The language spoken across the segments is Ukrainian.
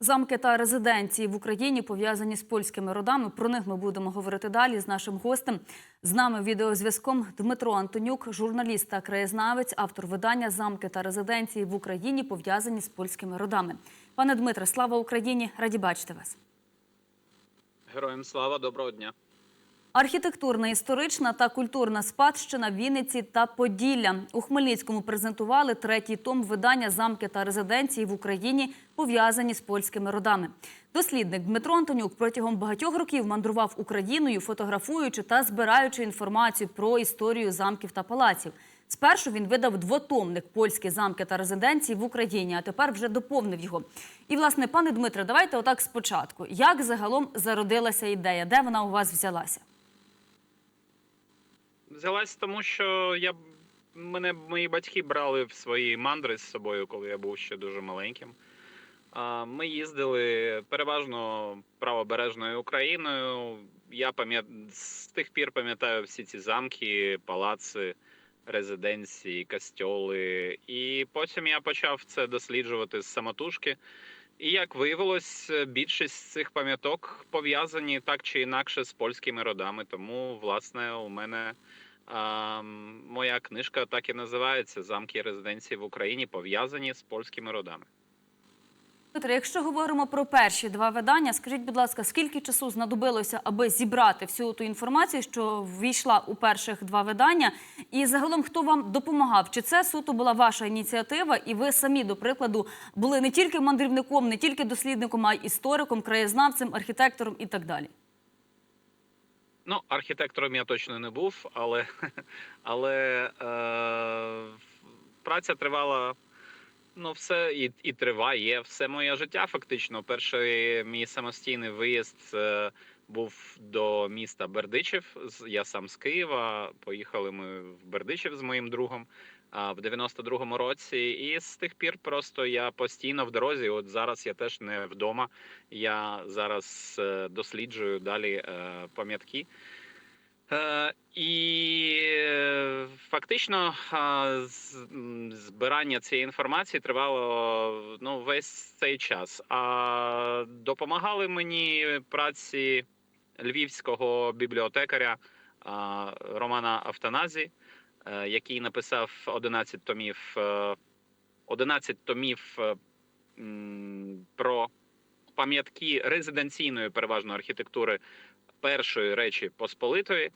Замки та резиденції в Україні пов'язані з польськими родами. Про них ми будемо говорити далі з нашим гостем. З нами відеозв'язком Дмитро Антонюк, журналіст та краєзнавець, автор видання Замки та резиденції в Україні пов'язані з польськими родами. Пане Дмитре, слава Україні! Раді бачити вас. Героям слава, доброго дня. Архітектурна, історична та культурна спадщина Вінниці та Поділля у Хмельницькому презентували третій том видання Замки та резиденції в Україні пов'язані з польськими родами. Дослідник Дмитро Антонюк протягом багатьох років мандрував Україною, фотографуючи та збираючи інформацію про історію замків та палаців. Спершу він видав двотомник польські замки та резиденції в Україні, а тепер вже доповнив його. І, власне, пане Дмитре, давайте отак спочатку. Як загалом зародилася ідея? Де вона у вас взялася? Взялась тому, що я мене мої батьки брали в свої мандри з собою, коли я був ще дуже маленьким. Ми їздили переважно правобережною Україною. Я пам'ят... з тих пір пам'ятаю всі ці замки, палаци, резиденції, костьоли. І потім я почав це досліджувати з самотужки. І як виявилось, більшість цих пам'яток пов'язані так чи інакше з польськими родами. Тому, власне, у мене моя книжка так і називається Замки і резиденції в Україні пов'язані з польськими родами. Дмитре, якщо говоримо про перші два видання, скажіть, будь ласка, скільки часу знадобилося, аби зібрати всю ту інформацію, що ввійшла у перших два видання, і загалом хто вам допомагав? Чи це суто була ваша ініціатива, і ви самі, до прикладу, були не тільки мандрівником, не тільки дослідником, а й істориком, краєзнавцем, архітектором і так далі? Ну, архітектором я точно не був, але, але е, праця тривала. Ну, все і, і триває все моє життя. Фактично, перший мій самостійний виїзд е, був до міста Бердичів. Я сам з Києва. Поїхали ми в Бердичів з моїм другом в 92-му році. І з тих пір просто я постійно в дорозі. От зараз я теж не вдома. Я зараз е, досліджую далі е, пам'ятки. Е, І фактично збирання цієї інформації тривало ну, весь цей час. А допомагали мені праці львівського бібліотекаря Романа Автаназі, який написав 11 томів, е, 11 томів е, про пам'ятки резиденційної переважно архітектури першої речі Посполитої.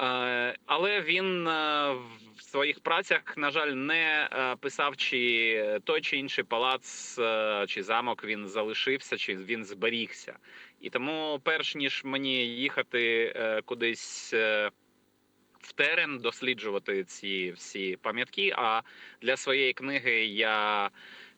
Е, Але він е, в своїх працях, на жаль, не е, писав, чи той чи інший палац е, чи замок він залишився, чи він зберігся. І тому, перш ніж мені їхати е, кудись е, в терен, досліджувати ці всі пам'ятки. А для своєї книги я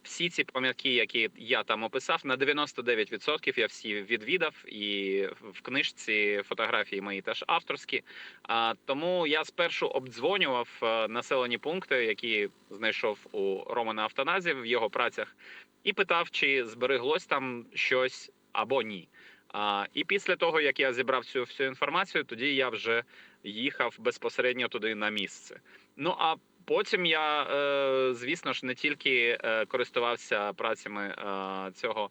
всі ці пам'ятки, які я там описав, на 99% я всі відвідав, і в книжці фотографії мої теж авторські. А тому я спершу обдзвонював е, населені пункти, які знайшов у Романа Автоназі в його працях, і питав, чи збереглось там щось або ні. А, і після того, як я зібрав цю всю інформацію, тоді я вже їхав безпосередньо туди на місце. Ну а потім я, е, звісно ж, не тільки е, користувався працями е, цього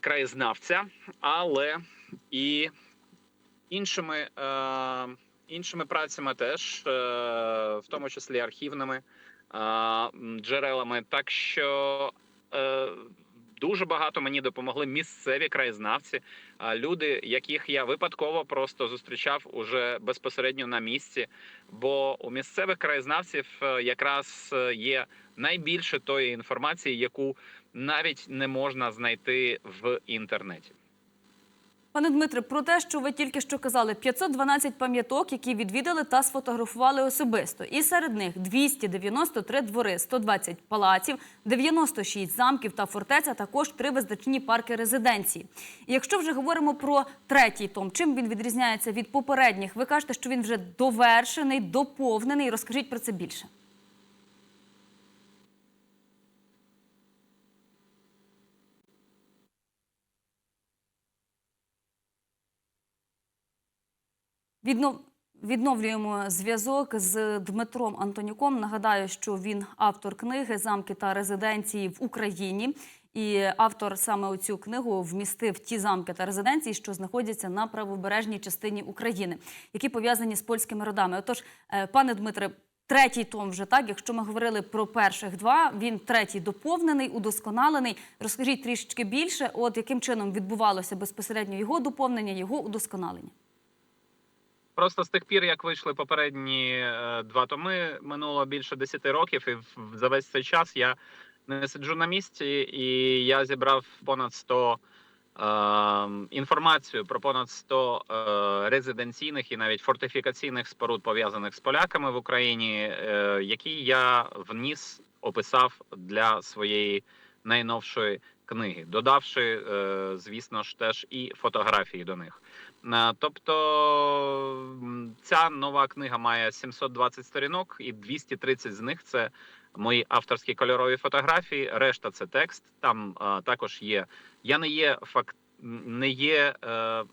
краєзнавця, але і іншими, іншими працями теж, в тому числі архівними джерелами. Так що дуже багато мені допомогли місцеві краєзнавці, люди, яких я випадково просто зустрічав уже безпосередньо на місці. Бо у місцевих краєзнавців е, якраз е, є найбільше тої інформації, яку навіть не можна знайти в інтернеті. Пане Дмитре, про те, що ви тільки що казали, 512 пам'яток, які відвідали та сфотографували особисто. І серед них 293 двори, 120 палаців, 96 замків та фортеця, також три визначні парки резиденції. І якщо вже говоримо про третій том, чим він відрізняється від попередніх? Ви кажете, що він вже довершений, доповнений. Розкажіть про це більше. Віднов... Відновлюємо зв'язок з Дмитром Антонюком. Нагадаю, що він автор книги Замки та резиденції в Україні. І автор саме у цю книгу вмістив ті замки та резиденції, що знаходяться на правобережній частині України, які пов'язані з польськими родами. Отож, е, пане Дмитре, третій том вже так. Якщо ми говорили про перших два, він третій доповнений, удосконалений. Розкажіть трішечки більше, от яким чином відбувалося безпосередньо його доповнення, його удосконалення. Просто з тих пір, як вийшли попередні е, два томи, минуло більше 10 років, і за весь цей час я не сиджу на місці, і я зібрав понад 100 е, інформацію про понад 100 е, резиденційних і навіть фортифікаційних споруд пов'язаних з поляками в Україні, які я вніс, описав для своєї найновшої книги, додавши, звісно ж, теж і фотографії до них. Е, Тобто ця нова книга має 720 сторінок, і 230 з них це мої авторські кольорові фотографії. Решта це текст. Там е, також є. Я не є факт, не є е,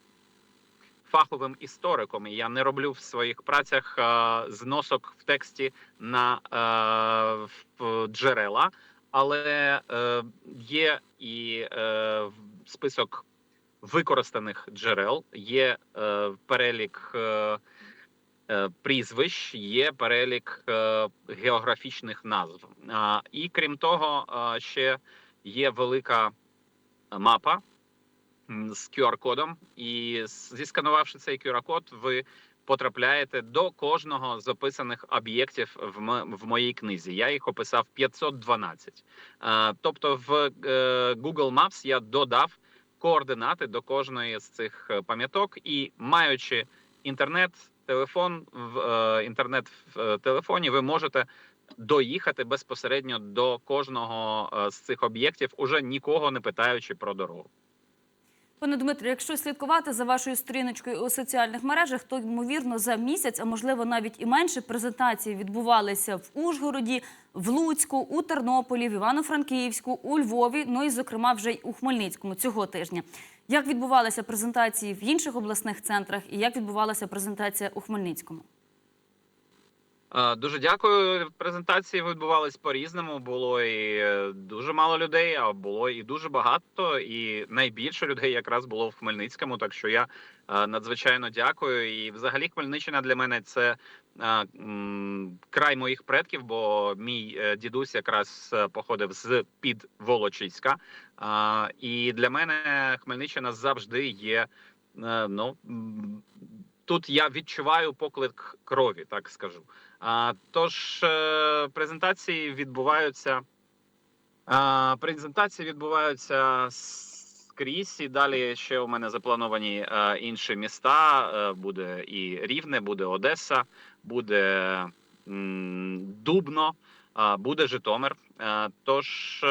фаховим істориком. і Я не роблю в своїх працях е, зносок в тексті на е, в джерела, але е, є і е, список використаних джерел, є е, перелік е, е, прізвищ, є перелік е, географічних назв. А, і крім того, е, ще є велика мапа з QR-кодом. І зісканувавши цей QR-код, ви потрапляєте до кожного з описаних об'єктів в, в моїй книзі. Я їх описав 512. Е, Тобто в е, Google Maps я додав координати до кожної з цих е, пам'яток, і маючи інтернет, телефон в е, інтернет в е, телефоні, ви можете доїхати безпосередньо до кожного з цих об'єктів, уже нікого не питаючи про дорогу. Пане Дмитро, якщо слідкувати за вашою сторіночкою у соціальних мережах, то ймовірно за місяць, а можливо навіть і менше, презентації відбувалися в Ужгороді, в Луцьку, у Тернополі, в Івано-Франківську, у Львові, ну і зокрема вже й у Хмельницькому цього тижня. Як відбувалися презентації в інших обласних центрах, і як відбувалася презентація у Хмельницькому? Е, Дуже дякую. Презентації відбувались по-різному. Було і е, дуже мало людей, а було і дуже багато. І найбільше людей якраз було в Хмельницькому. Так що я е, надзвичайно дякую. І взагалі Хмельниччина для мене це край моїх предків, бо мій дідусь якраз походив з під Волочиська. І для мене Хмельниччина завжди є. Ну тут я відчуваю поклик крові, так скажу. А, тож е, презентації відбуваються. А, презентації відбуваються скрізь. І далі ще у мене заплановані е, інші міста. Е, буде і Рівне, буде Одеса, буде м, Дубно, а, буде Житомир. Е, тож е,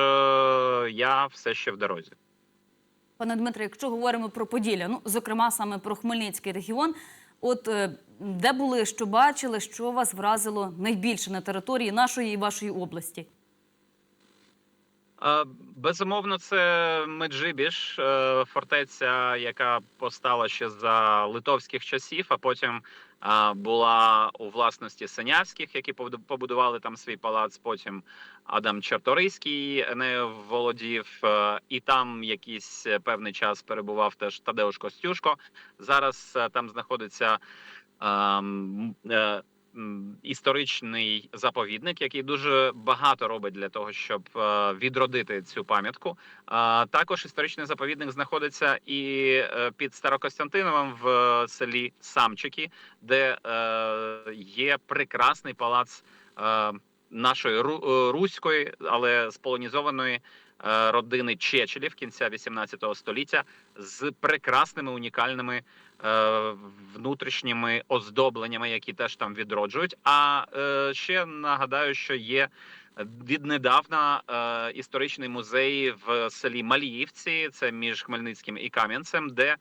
я все ще в дорозі. Пане Дмитре, якщо говоримо про Поділля, ну зокрема саме про Хмельницький регіон, от е, де були, що бачили, що вас вразило найбільше на території нашої і вашої області? Е, Безумовно, це Меджибіж, е, фортеця, яка постала ще за литовських часів, а потім була у власності Синявських, які побудували там свій палац. Потім Адам Чарторийський не володів, е, і там якийсь е, певний час перебував теж Тадеуш Костюшко. Зараз е, там знаходиться. Е, історичний заповідник, який дуже багато робить для того, щоб е, відродити цю пам'ятку. А також історичний заповідник знаходиться і е, під Старокостянтиновим в е, селі Самчики, де е, є прекрасний палац е, нашої ру- е, руської, але сполонізованої. е, Родини Чечелів кінця 18 століття з прекрасними унікальними е, внутрішніми оздобленнями, які теж там відроджують. А е, ще нагадаю, що є віднедавна е, історичний музей в селі Маліївці, це між Хмельницьким і Кам'янцем, де е,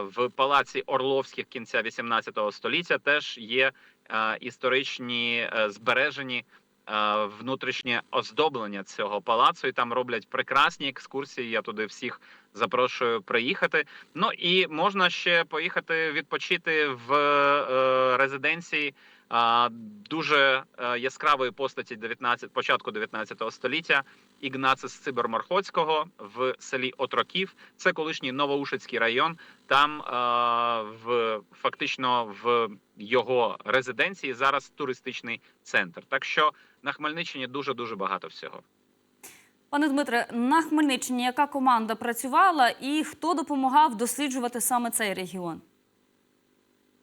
в палаці Орловських кінця 18 століття теж є е, історичні е, збережені. Е, Внутрішнє оздоблення цього палацу, і там роблять прекрасні екскурсії. Я туди всіх запрошую приїхати. Ну і можна ще поїхати відпочити в е, резиденції дуже е, яскравої постаті 19, початку 19 століття Ігнацис Циберморхоцького в селі Отроків. Це колишній Новоушицький район. Там е, в фактично в його резиденції зараз туристичний центр. Так що на Хмельниччині дуже дуже багато всього. Пане Дмитре, на Хмельниччині яка команда працювала і хто допомагав досліджувати саме цей регіон?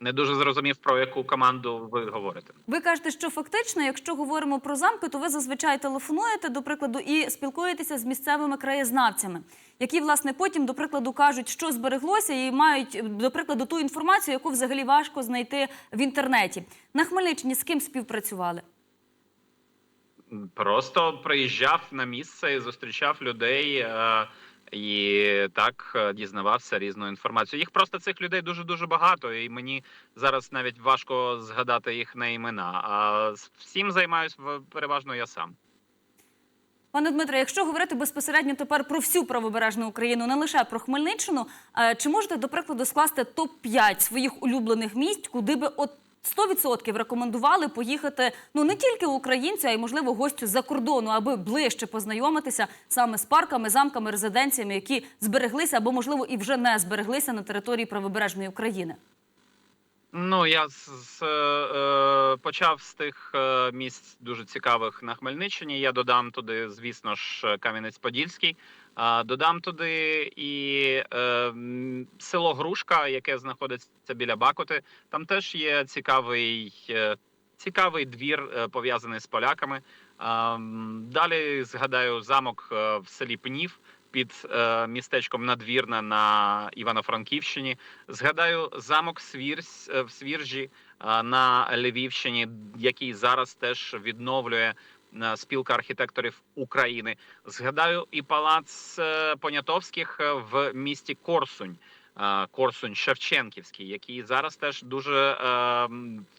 Не дуже зрозумів про яку команду ви говорите. Ви кажете, що фактично, якщо говоримо про замки, то ви зазвичай телефонуєте, до прикладу, і спілкуєтеся з місцевими краєзнавцями, які власне потім, до прикладу, кажуть, що збереглося, і мають до прикладу ту інформацію, яку взагалі важко знайти в інтернеті. На Хмельниччині з ким співпрацювали? Просто приїжджав на місце і зустрічав людей. е, І так е, дізнавався різну інформацію. Їх просто цих людей дуже дуже багато, і мені зараз навіть важко згадати їх на імена. А всім займаюсь в- переважно я сам. Пане Дмитре, якщо говорити безпосередньо тепер про всю правобережну Україну, не лише про Хмельниччину, е, чи можете, до прикладу, скласти топ-5 своїх улюблених місць, куди би от 100% рекомендували поїхати ну не тільки українцю, а й можливо гостю з-за кордону, аби ближче познайомитися саме з парками, замками, резиденціями, які збереглися або можливо і вже не збереглися на території правобережної України. Ну я з, з, е, почав з тих е, місць дуже цікавих на Хмельниччині. Я додам туди, звісно ж, Кам'янець-Подільський. А додам туди і е, село Грушка, яке знаходиться біля Бакоти. Там теж є цікавий, е, цікавий двір е, пов'язаний з поляками. М, далі згадаю замок е, в селі Пнів під е, містечком Надвірна на Івано-Франківщині. Згадаю замок Свірсь е, в Свіржі е, на Львівщині, який зараз теж відновлює спілка архітекторів України. Згадаю і палац Понятовських в місті Корсунь. Корсунь Шевченківський, який зараз теж дуже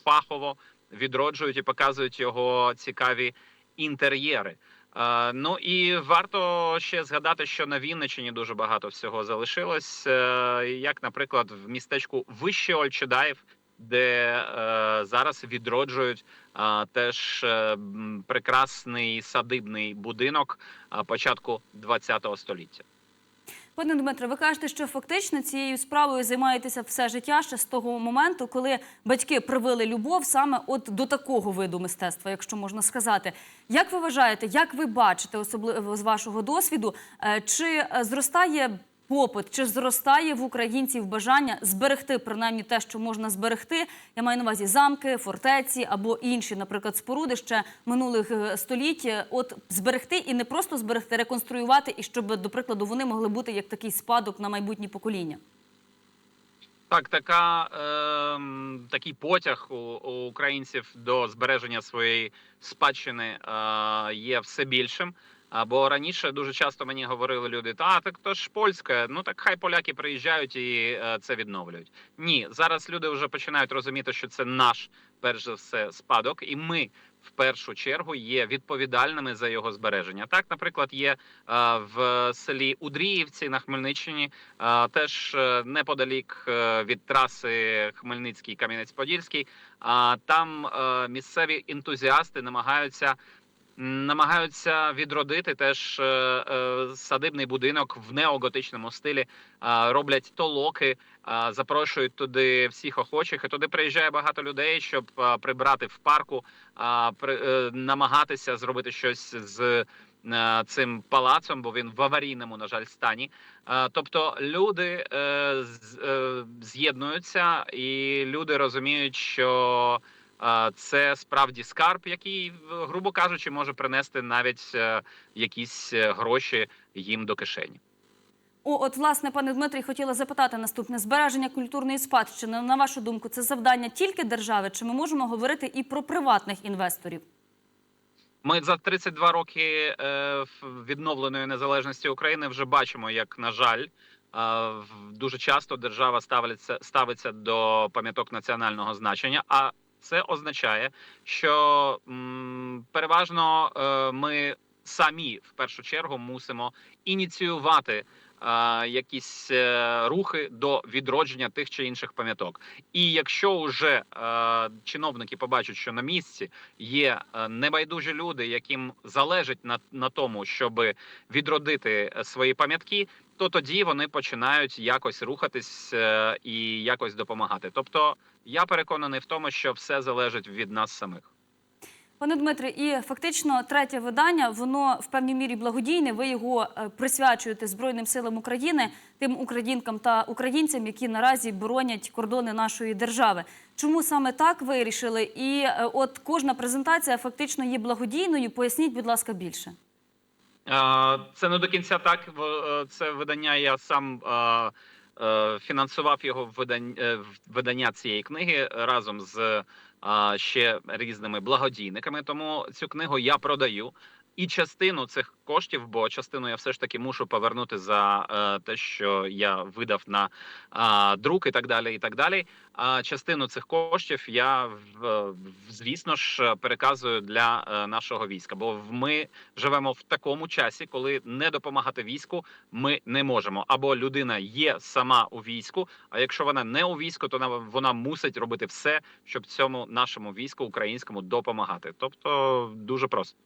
фахово відроджують і показують його цікаві інтер'єри. Е, Ну і варто ще згадати, що на Вінниччині дуже багато всього залишилось. е, Як, наприклад, в містечку Вище Ольчедаїв, де е, зараз відроджують теж прекрасний садибний будинок початку ХХ століття. Пане Дмитре, ви кажете, що фактично цією справою займаєтеся все життя ще з того моменту, коли батьки привили любов саме от до такого виду мистецтва, якщо можна сказати. Як ви вважаєте, як ви бачите, особливо з вашого досвіду, е, чи е, зростає попит, чи зростає в українців бажання зберегти принаймні те, що можна зберегти? Я маю на увазі замки, фортеці або інші, наприклад, споруди ще минулих е, століть. От зберегти і не просто зберегти, реконструювати, і щоб, до прикладу, вони могли бути як такий спадок на майбутні покоління. Так, така, е, такий потяг у, у українців до збереження своєї спадщини е, є все більшим. А, Бо раніше дуже часто мені говорили люди: та так то ж польська, ну так хай поляки приїжджають і е, це відновлюють. Ні, зараз люди вже починають розуміти, що це наш перш за все спадок, і ми в першу чергу є відповідальними за його збереження. Так, наприклад, є е, в селі Удріївці на Хмельниччині, е, теж неподалік від траси Хмельницький Кам'янець-Подільський. А там місцеві ентузіасти намагаються. Намагаються відродити теж е, е, садибний будинок в неоготичному стилі. Роблять толоки, запрошують туди всіх охочих. І туди приїжджає багато людей, щоб прибрати в парку, при, е, намагатися зробити щось з цим палацом, бо він в аварійному, на жаль, стані. Тобто люди з'єднуються, і люди розуміють, що це справді скарб, який, грубо кажучи, може принести навіть е, якісь е, гроші їм до кишені. О, от, власне, пане Дмитрій, хотіла запитати наступне збереження культурної спадщини. На вашу думку, це завдання тільки держави, чи ми можемо говорити і про приватних інвесторів? Ми за 32 роки е, відновленої незалежності України вже бачимо, як на жаль, е, дуже часто держава ставиться ставиться до пам'яток національного значення. А це означає, що м, переважно е, ми самі в першу чергу мусимо ініціювати. Якісь е, рухи до відродження тих чи інших пам'яток. І якщо вже е, чиновники побачать, що на місці є е, небайдужі люди, яким залежить на, на тому, щоб відродити свої пам'ятки, то тоді вони починають якось рухатись і якось допомагати. Тобто, я переконаний в тому, що все залежить від нас самих. Пане Дмитре, і фактично третє видання, воно в певній мірі благодійне. Ви його е, присвячуєте Збройним силам України, тим українкам та українцям, які наразі боронять кордони нашої держави. Чому саме так вирішили? І е, от кожна презентація фактично є благодійною. Поясніть, будь ласка, більше. Це не до кінця так. Е, Це видання я сам фінансував його видання, е, видання цієї книги разом з е, ще різними благодійниками. Тому цю книгу я продаю. І частину цих коштів, бо частину я все ж таки мушу повернути за е, те, що я видав на е, друк і так далі. І так далі. А частину цих коштів я в- звісно ж переказую для е, нашого війська. Бо ми живемо в такому часі, коли не допомагати війську ми не можемо. Або людина є сама у війську. А якщо вона не у війську, то вона, вона мусить робити все, щоб цьому нашому війську українському допомагати. Тобто дуже просто.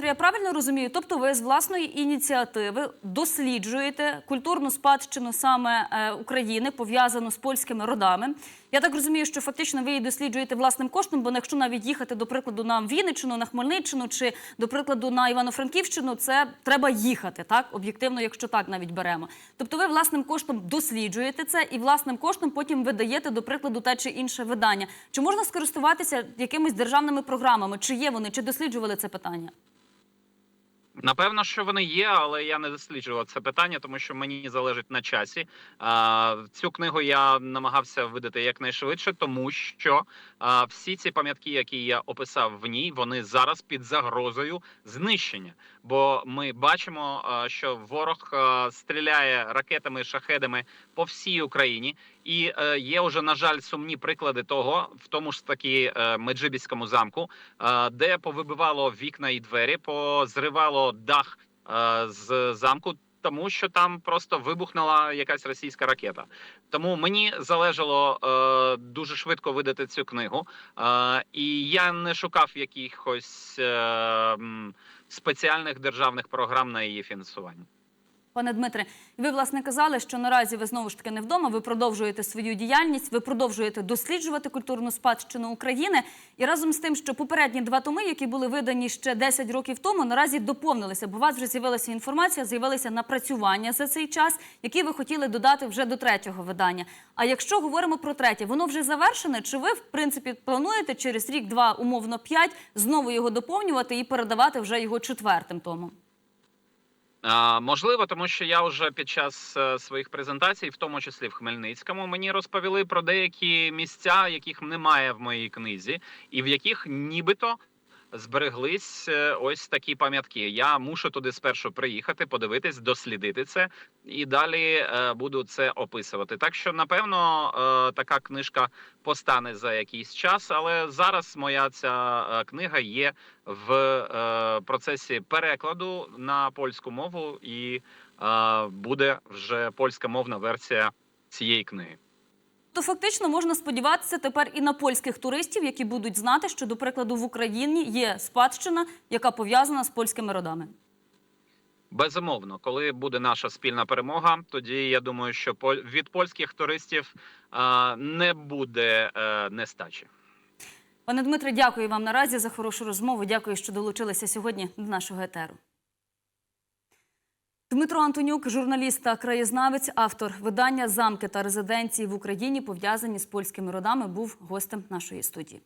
Я правильно розумію? Тобто, ви з власної ініціативи досліджуєте культурну спадщину саме е, України, пов'язану з польськими родами. Я так розумію, що фактично ви її досліджуєте власним коштом, бо якщо навіть їхати, до прикладу, на Вінниччину, на Хмельниччину чи, до прикладу, на Івано-Франківщину, це треба їхати, так об'єктивно, якщо так навіть беремо. Тобто, ви власним коштом досліджуєте це і власним коштом потім видаєте, до прикладу, те чи інше видання. Чи можна скористуватися якимись державними програмами? Чи є вони, чи досліджували це питання? Напевно, що вони є, але я не досліджував це питання, тому що мені залежить на часі. Цю книгу я намагався видати якнайшвидше, тому що всі ці пам'ятки, які я описав в ній, вони зараз під загрозою знищення. Бо ми бачимо, що ворог стріляє ракетами, шахедами по всій Україні, і е, є вже на жаль сумні приклади того, в тому ж таки е, Меджибіському замку, е, де повибивало вікна і двері, позривало дах е, з замку. Тому що там просто вибухнула якась російська ракета. Тому мені залежало е, дуже швидко видати цю книгу, е, і я не шукав якихось е, спеціальних державних програм на її фінансування. Пане Дмитре, ви власне казали, що наразі ви знову ж таки не вдома. Ви продовжуєте свою діяльність, ви продовжуєте досліджувати культурну спадщину України. І разом з тим, що попередні два томи, які були видані ще 10 років тому, наразі доповнилися. Бо у вас вже з'явилася інформація, з'явилися напрацювання за цей час, які ви хотіли додати вже до третього видання. А якщо говоримо про третє, воно вже завершене? Чи ви в принципі плануєте через рік, два, умовно п'ять, знову його доповнювати і передавати вже його четвертим томом? Можливо, тому що я вже під час е, своїх презентацій, в тому числі в Хмельницькому, мені розповіли про деякі місця, яких немає в моїй книзі, і в яких нібито збереглись е, ось такі пам'ятки. Я мушу туди спершу приїхати, подивитись, дослідити це, і далі е, буду це описувати. Так що, напевно, е, така книжка постане за якийсь час, але зараз моя ця книга є в процесі перекладу на польську мову, і буде вже польська мовна версія цієї книги. То фактично можна сподіватися тепер і на польських туристів, які будуть знати, що, до прикладу, в Україні є спадщина, яка пов'язана з польськими родами. Безумовно, коли буде наша спільна перемога, тоді я думаю, що від польських туристів не буде е, нестачі. Пане Дмитре, дякую вам наразі за хорошу розмову. Дякую, що долучилися сьогодні до нашого етеру. Дмитро Антонюк, журналіст та краєзнавець, автор видання Замки та резиденції в Україні пов'язані з польськими родами, був гостем нашої студії.